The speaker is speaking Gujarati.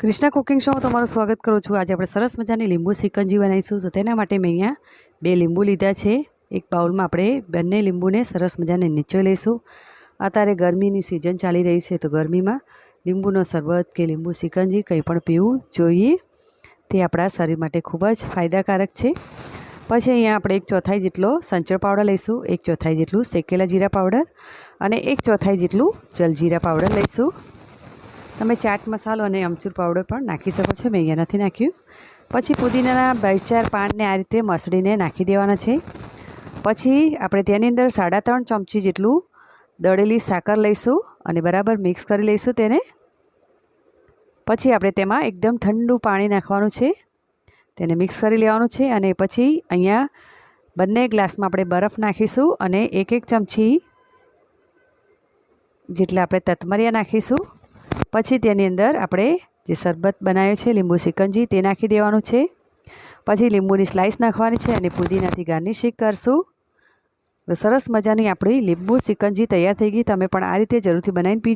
કૃષ્ણા કુકિંગ શોમાં તમારું સ્વાગત કરું છું. આજે આપણે સરસ મજાની લીંબુ સિકંજી બનાવીશું તો તેના માટે મેં અહીંયા બે લીંબુ લીધા છે. એક બાઉલમાં આપણે બંને લીંબુને સરસ મજાને નીચે લઈશું. અત્યારે ગરમીની સિઝન ચાલી રહી છે, તો ગરમીમાં લીંબુનો શરબત કે લીંબુ સિકંજી કંઈ પણ પીવું જોઈએ, તે આપણા શરીર માટે ખૂબ જ ફાયદાકારક છે. પછી અહીંયા આપણે એક ચોથાઈ જેટલો સંચળ પાવડર લઈશું, એક ચોથાઈ જેટલું શેકેલા જીરા પાવડર અને એક ચોથાઈ જેટલું જલજીરા પાવડર લઈશું. તમે ચાટ મસાલો અને અમચૂર પાવડર પણ નાખી શકો છો, મેં અહીંયા નથી નાખ્યું. પછી પુદીનાના બે ચાર પાનને આ રીતે મસળીને નાખી દેવાના છે. પછી આપણે તેની અંદર સાડા ત્રણ ચમચી જેટલું દળેલી સાકર લઈશું અને બરાબર મિક્સ કરી લઈશું તેને. પછી આપણે તેમાં એકદમ ઠંડુ પાણી નાખવાનું છે. તેને મિક્સ કરી લેવાનું છે અને પછી અહીંયા બંને ગ્લાસમાં આપણે બરફ નાખીશું અને એક એક ચમચી જેટલા આપણે તતમરિયા નાખીશું. પછી તેની અંદર આપણે જે શરબત બનાવ્યો છે, લીંબુ સિકંજી, તે નાખી દેવાનું છે. પછી લીંબુની સ્લાઇસ નાખવાની છે અને પુદીનાથી ગાર્નિશિંગ કરશું. સરસ મજાની આપણી લીંબુ સિકંજી તૈયાર થઈ ગઈ. તમે પણ આ રીતે જરૂરથી બનાવીને પી